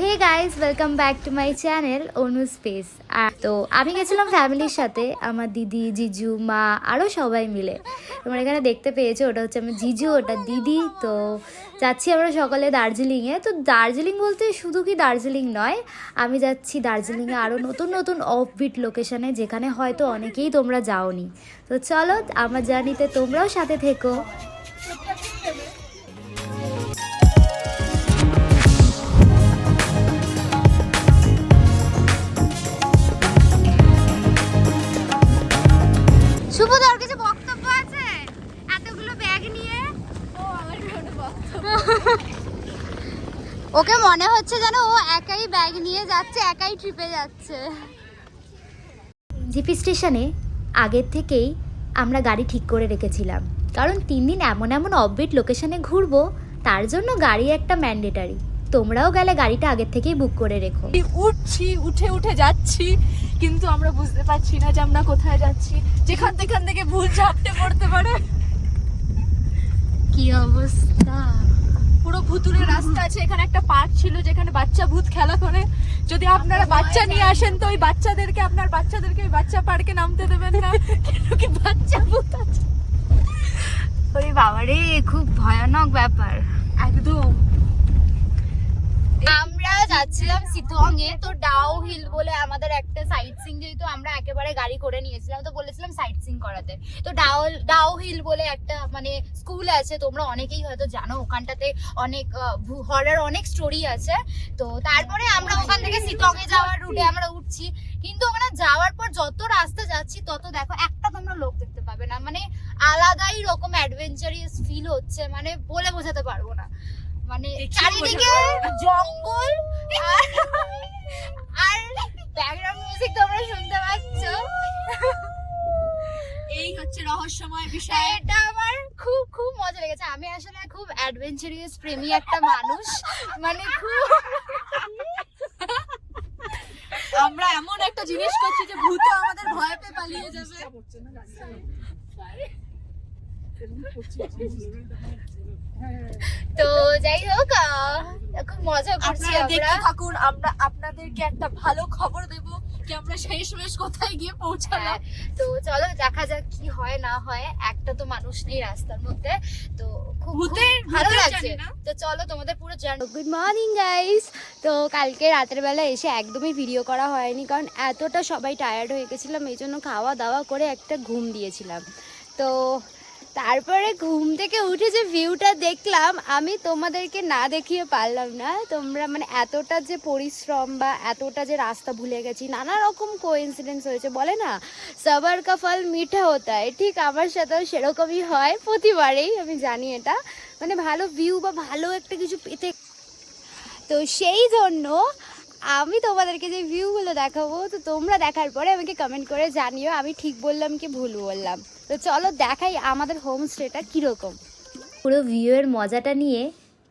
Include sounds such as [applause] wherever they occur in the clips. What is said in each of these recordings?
Guys welcome back to my channel Anu space তো আমি গেছিলাম ফ্যামিলির সাথে, আমার দিদি, জিজু, মা আরও সবাই মিলে। তোমরা এখানে দেখতে পেয়েছ, ওটা হচ্ছে আমার জিজু, ওটা দিদি। তো যাচ্ছি আমরা সকালে দার্জিলিংয়ে। তো দার্জিলিং বলতে শুধু কি দার্জিলিং নয়, আমি যাচ্ছি দার্জিলিংয়ে আরও নতুন নতুন অফবিট লোকেশানে যেখানে হয়তো অনেকেই তোমরা যাওনি। তো চলো, আমার জার্নিতে তোমরাও সাথে থেকো। হচ্ছে যেন ও একাই ব্যাগ নিয়ে যাচ্ছে একাই ট্রিপে যাচ্ছে। জিপি স্টেশনে আগের থেকেই আমরা গাড়ি ঠিক করে রেখেছিলাম। কারণ তিন দিন এমন এমন অফবিট লোকেশনে ঘুরবো তার জন্য গাড়ি একটা ম্যান্ডেটারি তোমরাও গেলে গাড়িটা আগের থেকেই বুক করে রেখো। উঠছি উঠে উঠে যাচ্ছি কিন্তু আমরা বুঝতে পারছি না যে আমরা কোথায় যাচ্ছি। যেখান থেকে থেকে ভুল ঝাপটে পড়তে পারে। কি অবস্থা? ভুতুরে রাস্তা আছে এখানে একটা পার্ক ছিল যেখানে বাচ্চা ভূত খেলা করে। যদি আপনারা বাচ্চা নিয়ে আসেন তো ওই বাচ্চাদেরকে আপনার বাচ্চাদেরকে ওই বাচ্চা পার্কে নামতে দেবেন না। কেন কি বাচ্চা ভূত আছে? ওই বাবারে খুব ভয়ানক ব্যাপার। একদম। আমরা যাচ্ছিলাম সিথং এ তো ডাও আমাদের একটা সাইট সিং যেহেতু আমরা একেবারে গাড়ি করে নিয়েছিলাম তো বলেছিলাম সাইট সিং করাতে। তো ডাও ডাও হিল বলে একটা মানে স্কুল আছে তোমরা অনেকেই হয়তো জানো ওখানটাতে অনেক হরার অনেক স্টোরি আছে। তো তারপরে আমরা ওখান থেকে এ যাওয়ার রুটে আমরা উঠছি। কিন্তু ওখানে যাওয়ার পর যত রাস্তা যাচ্ছি তত দেখো একটা তোমরা লোক দেখতে পাবে না। মানে আলাদাই রকম অ্যাডভেঞ্চারিয়াস ফিল হচ্ছে মানে বলে বোঝাতে পারব না। মানে চারিদিকে জঙ্গল আর আর ব্যাকগ্রাউন্ড মিউজিক তোমরা শুনতে পাচ্ছ। এই হচ্ছে রহস্যময় বিষয়। এটা আমার খুব খুব মজা লেগেছে। আমি আসলে খুব অ্যাডভেঞ্চারিয়াস প্রেমী একটা মানুষ। মানে খুব আমরা এমন একটা জিনিস করছি যে ভূত আমাদের ভয় পেয়ে পালিয়ে যাবে। তো যাই হোক আহ, খুব মজা করছি আমরা। থাকুন আমরা আপনাদেরকে একটা ভালো খবর দেব যে আমরা শেষমেশ কোথায় গিয়ে হ্যাঁ, পৌঁছালাম তো চলো দেখা যাক কি হয় না হয়। একটা তো মানুষ নেই রাস্তার মধ্যে তো খুব ভালো লাগছে। তো চলো তোমাদের পুরো গুড মর্নিং গাইস তো কালকে রাতের বেলা এসে একদমই ভিডিও করা হয়নি কারণ এতটা সবাই টায়ার্ড হয়ে গেছিলাম এই জন্য খাওয়া দাওয়া করে একটা ঘুম দিয়েছিলাম। তো তারপরে ঘুম থেকে উঠে যে ভিউটা দেখলাম, আমি তোমাদেরকে না দেখিয়ে পারলাম না। তোমরা মানে এতটা যে পরিশ্রম বা এতটা যে রাস্তা ভুলে গেছি, নানা রকম কোইন্সিডেন্স হয়েছে, বলে না? সবার কা ফল মিঠা হতা হয় ঠিক আমার সাথেও সেরকমই হয়, প্রতিবারেই আমি জানি এটা। মানে ভালো ভিউ বা ভালো একটা কিছু পেতে। তো সেই জন্য আমি তোমাদেরকে যে ভিউগুলো দেখাবো, তো তোমরা দেখার পরে আমাকে কমেন্ট করে জানিও, আমি ঠিক বললাম কি ভুল বললাম। তো চলো দেখাই আমাদের হোমস্টেটা কীরকম। পুরো ভিউয়ের মজাটা নিয়ে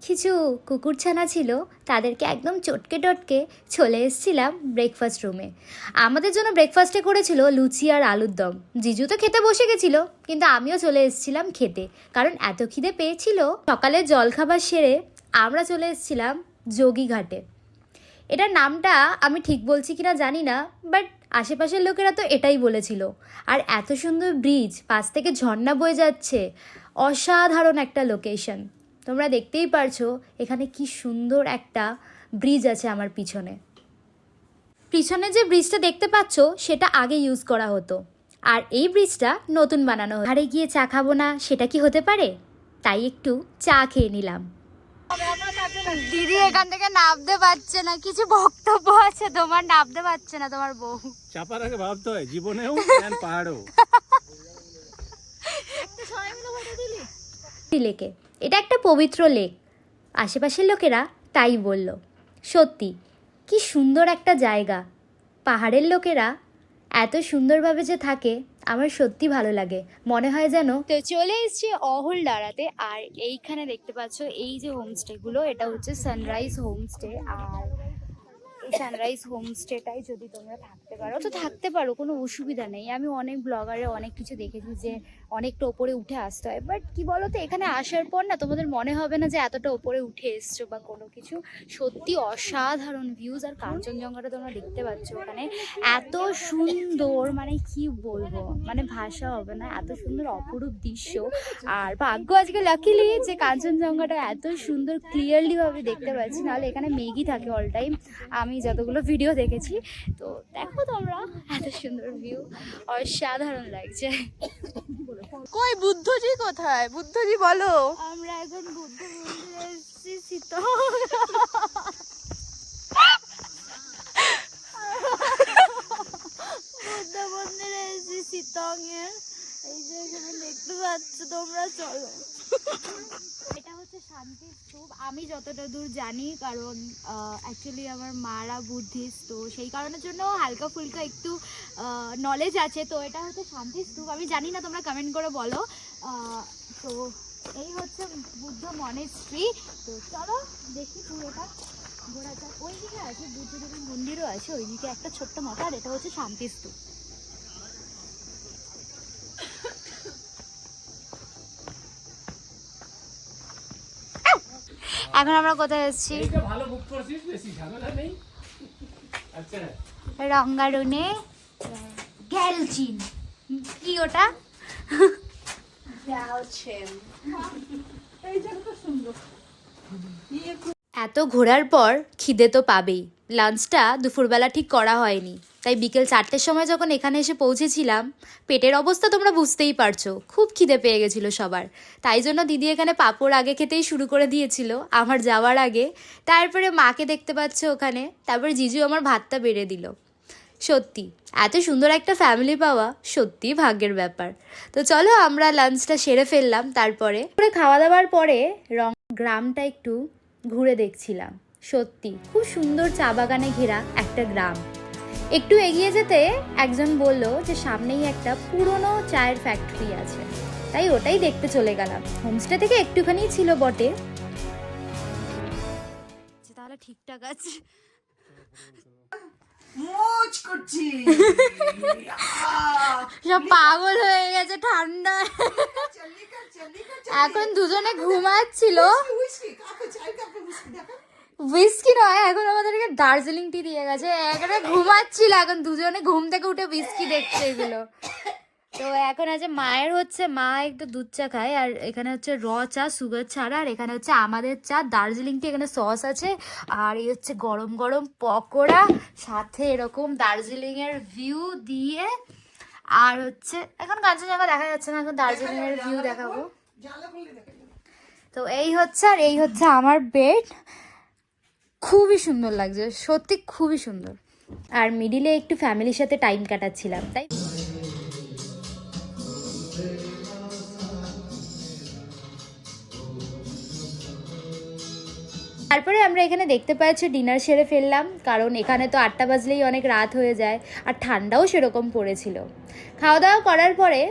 কিছু কুকুরছানা ছিল, তাদেরকে একদম চটকে টটকে চলে এসেছিলাম ব্রেকফাস্ট রুমে আমাদের জন্য ব্রেকফাস্টে করেছিল লুচি আর আলুর দম। জিজু তো খেতে বসে গেছিল, কিন্তু আমিও চলে এসেছিলাম খেতে। কারণ এত খিদে পেয়েছিল, সকালে জলখাবার সেরে আমরা চলে এসেছিলাম যোগীঘাটে। এটার নামটা আমি ঠিক বলছি কিনা জানি না বাট আশেপাশের লোকেরা তো এটাই বলেছিল। আর এত সুন্দর ব্রিজ পাশ থেকে ঝর্ণা বয়ে যাচ্ছে, অসাধারণ একটা লোকেশন তোমরা দেখতেই পারছ, এখানে কি সুন্দর একটা ব্রিজ আছে আমার পিছনে। পিছনে যে ব্রিজটা দেখতে পাচ্ছ, সেটা আগে ইউজ করা হতো। আর এই ব্রিজটা নতুন বানানো। ধারে গিয়ে চা খাব না, সেটা কি হতে পারে? তাই একটু চা খেয়ে নিলাম। দিদি এখান থেকে নামতে পারছে না কিছু বক্তব্য আছে তোমার? নামতে পারছে না তোমার বউ। চাপার আগে ভাবতে হয় জীবনেও [laughs] পাহাড়েও। লেকে এটা একটা পবিত্র লেক। আশেপাশের লোকেরা তাই বলল। সত্যি কি সুন্দর একটা জায়গা। পাহাড়ের লোকেরা এত সুন্দরভাবে যে থাকে আমার সত্যি ভালো লাগে। মনে হয় যেন তো চলে এসছে অহল ডাড়াতে আর এইখানে দেখতে পাচ্ছ এই যে হোমস্টে গুলো, এটা হচ্ছে সানরাইজ হোমস্টে আর সানরাইজ হোমস্টেটাই যদি তোমরা থাকতে পারো, তো থাকতে পারো, কোনো অসুবিধা নেই। আমি অনেক ব্লগারে অনেক কিছু দেখেছি যে অনেকটা ওপরে উঠে আসতে হয়। বাট কি বলো তো এখানে আসার পর না তোমাদের মনে হবে না যে এতটা ওপরে উঠে এসছো বা কোনো কিছু। সত্যি অসাধারণ ভিউজ আর কাঞ্চনজঙ্ঘাটা তোমরা দেখতে পাচ্ছ ওখানে। এত সুন্দর মানে কি বলব মানে ভাষা হবে না, এত সুন্দর অপরূপ দৃশ্য। আর ভাগ্য আজকে লাকিলি যে কাঞ্চনজঙ্ঘাটা এত সুন্দর ক্লিয়ারলি ভাবে দেখতে পাচ্ছি, নাহলে এখানে মেঘই থাকে অল টাইম আমি যতগুলো ভিডিও দেখেছি তো দেখো তোমরা এত সুন্দর ভিউ অসাধারণ লাগছে। কই বুদ্ধজি কোথায়? বুদ্ধজি বলো। আমরা এখন বুদ্ধ মন্দিরে এসেছি শীত বুদ্ধ মন্দিরে এসেছি শীতং এর এই যে এখানে দেখতে পাচ্ছ তোমরা চলো। হচ্ছে শান্তি স্তূপ। আমি যতটা দূর জানি, কারণ অ্যাকচুয়ালি আমার মারা বুদ্ধিস্ট তো সেই কারণের জন্য হালকা ফুলকা একটু নলেজ আছে। তো এটা হচ্ছে শান্তি স্তূপ। আমি জানি না, তোমরা কমেন্ট করে বলো। তো এই হচ্ছে বুদ্ধ মনেস্ট্রি তো চলো দেখি পুরোটা। ঘোরা যাক। ওই দিকে আছে বুদ্ধদেবের মন্দিরও আছে। ওইদিকে একটা ছোট্ট মতো আর এটা হচ্ছে শান্তি এখন আমরা কোথায় যাচ্ছি? এইটা ভালো বুক করছিস বেশি ঝামেলা আচ্ছা। রঙ্গারুনে গ্যালচিন। কি ওটা? এত ঘোরার পর খিদে তো পাবেই। লাঞ্চটা দুপুরবেলা ঠিক করা হয়নি। তাই বিকেল চারটের সময় যখন এখানে এসে পৌঁছেছিলাম, পেটের অবস্থা তোমরা বুঝতেই পারছ। খুব খিদে পেয়ে গেছিল সবার। তাই জন্য দিদি এখানে পাঁপড় আগে খেতেই শুরু করে দিয়েছিল, আমার যাওয়ার আগে। তারপরে মাকে দেখতে পাচ্ছ ওখানে, তারপরে জিজু আমার ভাতটা বেড়ে দিল। সত্যি, এত সুন্দর একটা ফ্যামিলি পাওয়া সত্যি ভাগ্যের ব্যাপার। তো চলো আমরা লাঞ্চটা সেরে ফেললাম তারপরে খাওয়া দাওয়ার পরে রং গ্রামটা একটু ঘুরে দেখছিলাম। সত্যি খুব সুন্দর চা বাগানে ঘেরা একটা গ্রাম। একটু এগিয়ে যেতে একজন বলল যে সামনেই একটা পুরনো চায়ের ফ্যাক্টরি আছে। তাই ওটাই দেখতে চলে গেলাম। হোমস্টে থেকে একটুখানি ছিল বটে। আচ্ছা, তাহলে ঠিকঠাক আছে। মোচ করছি। [laughs] সব পাগল হয়ে গেছে ঠান্ডা এখন দুজনে ঘুমাচ্ছিল। উইস্কি নয়, এখন আমাদেরকে দার্জিলিং টি দিয়ে গেছে। একটা ঘুমাচ্ছিল, এখন দুজনে ঘুম থেকে উঠে উইস্কি দেখছে এগুলো। তো এখন আছে, মায়ের হচ্ছে, মা একটু দুধ চা খায়, আর এখানে হচ্ছে র চা সুগার ছাড়া, আর এখানে হচ্ছে আমাদের চা। দার্জিলিং টি এখানে সস আছে, আর এই হচ্ছে গরম গরম পকোড়া, সাথে এরকম দার্জিলিং এর ভিউ দিয়ে, আর হচ্ছে, এখন কাঞ্চনজঙ্ঘা দেখা যাচ্ছে না, এখন দার্জিলিং এর ভিউ দেখাবো। তো এই হচ্ছে, আর এই হচ্ছে আমার বেড খুবই সুন্দর লাগছে, সত্যি খুবই সুন্দর। আর মিডিলে একটু ফ্যামিলির সাথে টাইম কাটাচ্ছিলাম, তাই তারপরে আমরা এখানে দেখতে পাচ্ছি ডিনার সেরে ফেললাম, কারণ এখানে তো আটটা বাজলেই অনেক রাত হয়ে যায়, আর ঠান্ডাও সেরকম পড়েছিল। খাওয়া দাওয়া করার পরে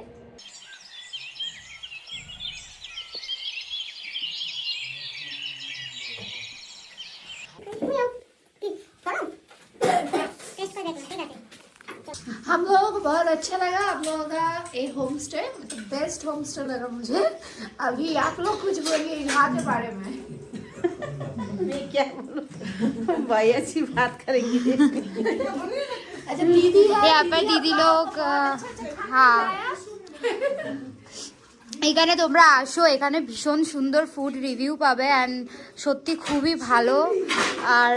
हम लोगों को बहुत अच्छा लगा आप लोगों का ये home stay best home stay लगा मुझे अभी आप लोग कुछ बोलिए यहाँ के बारे में मैं क्या बोलूं भाई ऐसी बात करेंगे अच्छा दीदी है यहाँ पर दीदी लोग হ্যাঁ এখানে তোমরা আসো এখানে ভীষণ সুন্দর ফুড রিভিউ পাবে অ্যান্ড সত্যি খুবই ভালো আর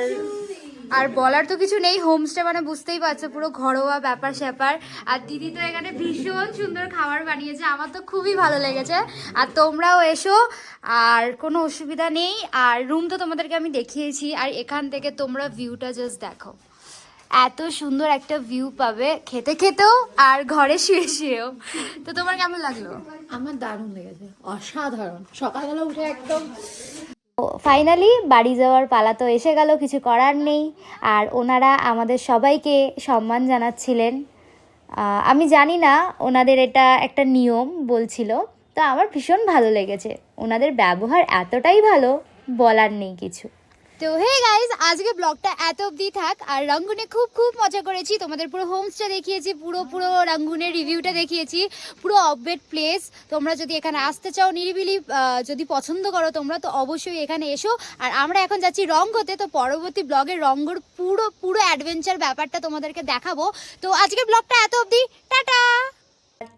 আর বলার তো কিছু নেই, হোমস্টে মানে বুঝতেই পারছ, পুরো ঘরোয়া ব্যাপার স্যাপার আর দিদি তো এখানে ভীষণ সুন্দর খাবার বানিয়েছে, আমার তো খুবই ভালো লেগেছে। আর তোমরাও এসো, আর কোনো অসুবিধা নেই, আর রুম তো তোমাদেরকে আমি দেখিয়েছি, আর এখান থেকে তোমরা ভিউটা জাস্ট দেখো। এত সুন্দর একটা ভিউ পাবে, খেতে খেতেও আর ঘরে শুয়ে শুয়েও। তো তোমার কেমন লাগল? আমার দারুণ লেগেছে, অসাধারণ। সকালবেলা উঠে একদম ফাইনালি বাড়ি যাওয়ার পালা তো এসে গেল, কিছু করার নেই। আর ওনারা আমাদের সবাইকে সম্মান জানাচ্ছিলেন। আমি জানি না ওনাদের এটা একটা নিয়ম বলছিল, তো আমার ভীষণ ভালো লেগেছে। ওনাদের ব্যবহার এতটাই ভালো, বলার নেই কিছু। তো হে গাইজ আজকে ব্লগটা এত অবধি থাক। আর রঙ্গুনে খুব খুব মজা করেছি। তোমাদের পুরো হোমস্টে দেখিয়েছি, পুরো পুরো রঙ্গুনের রিভিউটা দেখিয়েছি। পুরো অপডেট প্লেস তোমরা যদি এখানে আসতে চাও নিরিবিলি যদি পছন্দ করো তোমরা, তো অবশ্যই এখানে এসো। আর আমরা এখন যাচ্ছি রঙ্গতে। তো পরবর্তী ব্লগে রঙ্গর পুরো পুরো অ্যাডভেঞ্চার ব্যাপারটা তোমাদেরকে দেখাবো। তো আজকে ব্লগটা এত অবধি। টাটা!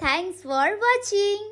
Thanks for watching